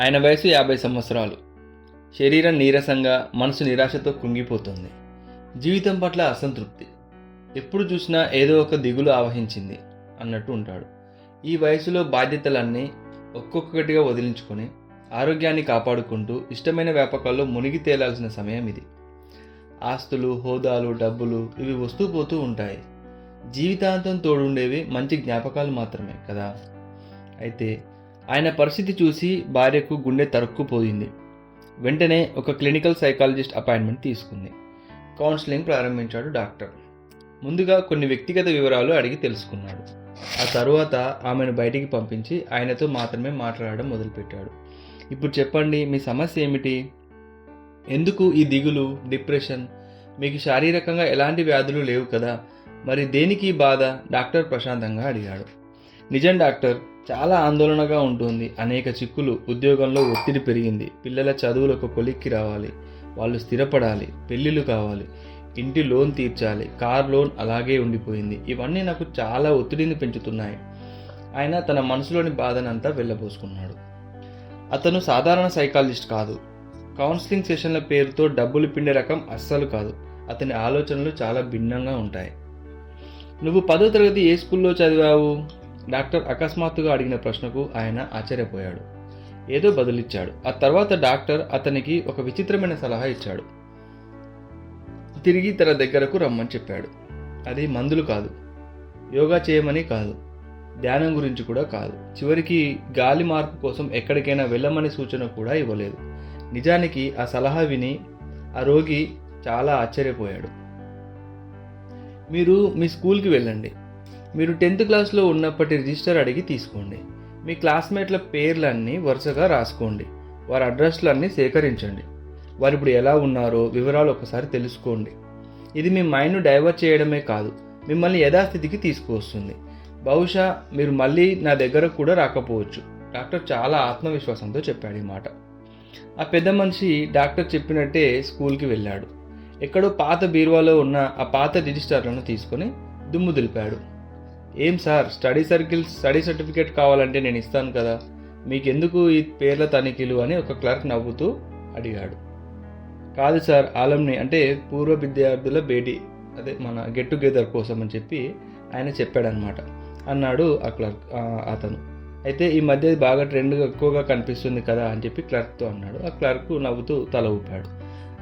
ఆయన వయసు యాభై సంవత్సరాలు. శరీరం నీరసంగా మనసు నిరాశతో కృంగిపోతుంది. జీవితం పట్ల అసంతృప్తి. ఎప్పుడు చూసినా ఏదో ఒక దిగులు ఆవహించింది అన్నట్టు ఉంటాడు. ఈ వయసులో బాధ్యతలన్నీ ఒక్కొక్కటిగా వదిలించుకొని ఆరోగ్యాన్ని కాపాడుకుంటూ ఇష్టమైన వ్యాపకాల్లో మునిగి తేలాల్సిన సమయం ఇది. ఆస్తులు హోదాలు డబ్బులు ఇవి వస్తూ పోతూ ఉంటాయి. జీవితాంతం తోడుండేవి మంచి జ్ఞాపకాలు మాత్రమే కదా. అయితే ఆయన పరిస్థితి చూసి భార్యకు గుండె తరుక్కుపోయింది. వెంటనే ఒక క్లినికల్ సైకాలజిస్ట్ అపాయింట్మెంట్ తీసుకుంది. కౌన్సిలింగ్ ప్రారంభించాడు డాక్టర్. ముందుగా కొన్ని వ్యక్తిగత వివరాలు అడిగి తెలుసుకున్నాడు. ఆ తరువాత ఆమెను బయటికి పంపించి ఆయనతో మాత్రమే మాట్లాడడం మొదలుపెట్టాడు. ఇప్పుడు చెప్పండి మీ సమస్య ఏమిటి? ఎందుకు ఈ దిగులు డిప్రెషన్? మీకు శారీరకంగా ఎలాంటి వ్యాధులు లేవు కదా? మరి దేనికి బాధ? డాక్టర్ ప్రశాంతంగా అడిగాడు. నిజం డాక్టర్ చాలా ఆందోళనగా ఉంటుంది. అనేక చిక్కులు ఉద్యోగంలో ఒత్తిడి పెరిగింది. పిల్లల చదువులకు కొలిక్కి రావాలి. వాళ్ళు స్థిరపడాలి. పెళ్ళిళ్ళు కావాలి. ఇంటి లోన్ తీర్చాలి. కార్ లోన్ అలాగే ఉండిపోయింది. ఇవన్నీ నాకు చాలా ఒత్తిడిని పెంచుతున్నాయి. ఆయన తన మనసులోని బాధనంతా వెళ్ళబోసుకున్నాడు. అతను సాధారణ సైకాలజిస్ట్ కాదు. కౌన్సిలింగ్ సెషన్ల పేరుతో డబ్బులు పిండే రకం అస్సలు కాదు. అతని ఆలోచనలు చాలా భిన్నంగా ఉంటాయి. నువ్వు పదో తరగతి ఏ స్కూల్లో చదివావు? డాక్టర్ అకస్మాత్తుగా అడిగిన ప్రశ్నకు ఆయన ఆశ్చర్యపోయాడు. ఏదో బదులిచ్చాడు. ఆ తర్వాత డాక్టర్ అతనికి ఒక విచిత్రమైన సలహా ఇచ్చాడు. తిరిగి తన దగ్గరకు రమ్మని చెప్పాడు. అది మందులు కాదు. యోగా చేయమని కాదు. ధ్యానం గురించి కూడా కాదు. చివరికి గాలి మార్పు కోసం ఎక్కడికైనా వెళ్ళమని సూచన కూడా ఇవ్వలేదు. నిజానికి ఆ సలహా విని ఆ రోగి చాలా ఆశ్చర్యపోయాడు. మీరు మీ స్కూల్కి వెళ్ళండి. మీరు టెన్త్ క్లాస్లో ఉన్నప్పటి రిజిస్టర్ అడిగి తీసుకోండి. మీ క్లాస్మేట్ల పేర్లన్నీ వరుసగా రాసుకోండి. వారి అడ్రస్లన్నీ సేకరించండి. వారు ఇప్పుడు ఎలా ఉన్నారో వివరాలు ఒకసారి తెలుసుకోండి. ఇది మీ మైండ్ను డైవర్ట్ చేయడమే కాదు మిమ్మల్ని యథాస్థితికి తీసుకువస్తుంది. బహుశా మీరు మళ్ళీ నా దగ్గర కూడా రాకపోవచ్చు. డాక్టర్ చాలా ఆత్మవిశ్వాసంతో చెప్పాడు ఈ మాట. ఆ పెద్ద మనిషి డాక్టర్ చెప్పినట్టే స్కూల్కి వెళ్ళాడు. ఎక్కడో పాత బీరువాలో ఉన్న ఆ పాత రిజిస్టర్లను తీసుకొని దుమ్ము దులిపాడు. ఏం sir? Study circles study certificate కావాలంటే నేను ఇస్తాను కదా. మీకెందుకు ఈ పేర్ల తనిఖీలు అని ఒక క్లర్క్ నవ్వుతూ అడిగాడు. కాదు సార్ ఆలంని అంటే పూర్వ విద్యార్థుల భేటీ అదే మన గెట్ టుగెదర్ కోసం అని చెప్పి ఆయన చెప్పాడనమాట అన్నాడు ఆ క్లర్క్ అతను. అయితే ఈ మధ్య బాగా ట్రెండ్ ఎక్కువగా కనిపిస్తుంది కదా అని చెప్పి క్లర్క్తో అన్నాడు. ఆ క్లర్క్ నవ్వుతూ తల ఊపాడు.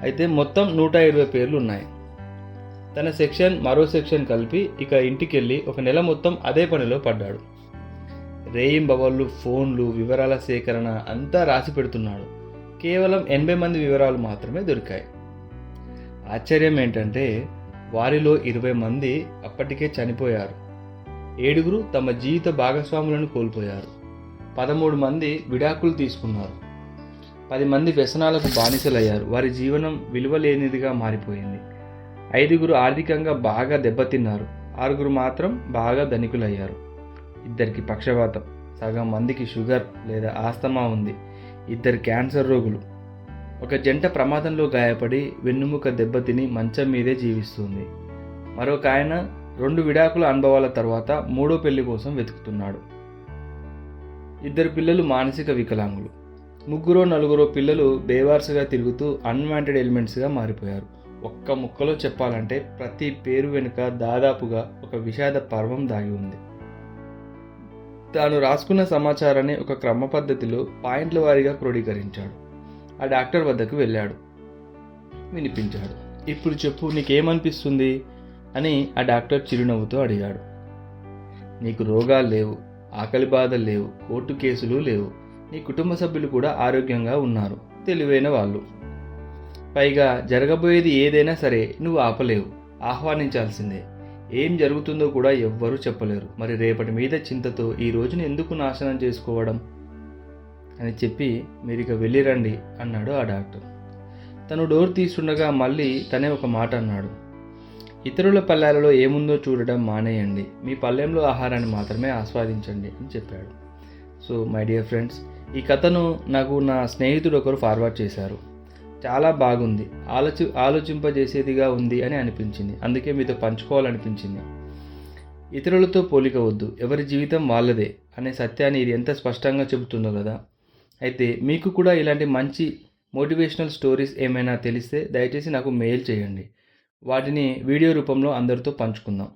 అయితే మొత్తం నూట ఇరవై పేర్లు ఉన్నాయి. తన సెక్షన్ మరో సెక్షన్ కలిపి ఇక ఇంటికి వెళ్ళి ఒక నెల మొత్తం అదే పనిలో పడ్డాడు. రేయింబవళ్ళు ఫోన్లు వివరాల సేకరణ అంతా రాసి పెడుతున్నాడు. కేవలం ఎనభై మంది వివరాలు మాత్రమే దొరికాయి. ఆశ్చర్యం ఏంటంటే వారిలో ఇరవై మంది అప్పటికే చనిపోయారు. ఏడుగురు తమ జీవిత భాగస్వాములను కోల్పోయారు. పదమూడు మంది విడాకులు తీసుకున్నారు. పది మంది వ్యసనాలకు బానిసలయ్యారు. వారి జీవనం విలువలేనిదిగా మారిపోయింది. ఐదుగురు ఆర్థికంగా బాగా దెబ్బతిన్నారు. ఆరుగురు మాత్రం బాగా ధనికులయ్యారు. ఇద్దరికి పక్షవాతం సగం మందికి షుగర్ లేదా ఆస్తమా ఉంది. ఇద్దరు క్యాన్సర్ రోగులు. ఒక జంట ప్రమాదంలో గాయపడి వెన్నుముక దెబ్బతిని మంచం మీదే జీవిస్తుంది. మరొక ఆయన రెండు విడాకుల అనుభవాల తర్వాత మూడో పెళ్ళి కోసం వెతుకుతున్నాడు. ఇద్దరు పిల్లలు మానసిక వికలాంగులు. ముగ్గురో నలుగురో పిల్లలు బేవార్సుగా తిరుగుతూ అన్వాంటెడ్ ఎలిమెంట్స్గా మారిపోయారు. ఒక్క ముక్కలో చెప్పాలంటే ప్రతి పేరు వెనుక దాదాపుగా ఒక విషాద పర్వం దాగి ఉంది. తాను రాసుకున్న సమాచారాన్ని ఒక క్రమ పద్ధతిలో పాయింట్ల వారీగా క్రోడీకరించాడు. ఆ డాక్టర్ వద్దకు వెళ్ళాడు. వినిపించాడు. ఇప్పుడు చెప్పు నీకేమనిపిస్తుంది? అని ఆ డాక్టర్ చిరునవ్వుతో అడిగాడు. నీకు రోగాలు లేవు ఆకలి బాధలు లేవు కోర్టు కేసులు లేవు. నీ కుటుంబ సభ్యులు కూడా ఆరోగ్యంగా ఉన్నారు. తెలివైన వాళ్ళు. పైగా జరగబోయేది ఏదైనా సరే నువ్వు ఆపలేవు ఆహ్వానించాల్సిందే. ఏం జరుగుతుందో కూడా ఎవ్వరూ చెప్పలేరు. మరి రేపటి మీద చింతతో ఈ రోజును ఎందుకు నాశనం చేసుకోవడం? అని చెప్పి మీరు ఇక వెళ్ళిరండి అన్నాడు ఆ డాక్టర్. తను డోర్ తీస్తుండగా మళ్ళీ తనే ఒక మాట అన్నాడు. ఇతరుల పల్లెలలో ఏముందో చూడడం మానేయండి. మీ పల్లెంలో ఆహారాన్ని మాత్రమే ఆస్వాదించండి అని చెప్పాడు. సో మై డియర్ ఫ్రెండ్స్ ఈ కథను నాకు నా స్నేహితుడు ఒకరు ఫార్వర్డ్ చేశారు. చాలా బాగుంది. ఆలోచి ఆలోచింపజేసేదిగా ఉంది అని అనిపించింది. అందుకే మీతో పంచుకోవాలనిపించింది. ఇతరులతో పోలిక వద్దు. ఎవరి జీవితం వాళ్ళదే అనే సత్యాన్ని ఇది ఎంత స్పష్టంగా చెబుతుందో కదా. అయితే మీకు కూడా ఇలాంటి మంచి మోటివేషనల్ స్టోరీస్ ఏమైనా తెలిస్తే దయచేసి నాకు మెయిల్ చేయండి. వాటిని వీడియో రూపంలో అందరితో పంచుకుందాం.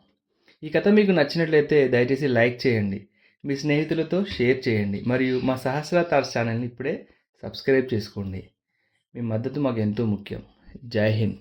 ఈ కథ మీకు నచ్చినట్లయితే దయచేసి లైక్ చేయండి. మీ స్నేహితులతో షేర్ చేయండి. మరియు మా సహస్ర తార్స్ ఛానల్ని ఇప్పుడే సబ్స్క్రైబ్ చేసుకోండి. మీ మద్దతు మాకు ఎంతో ముఖ్యం. జై హింద్.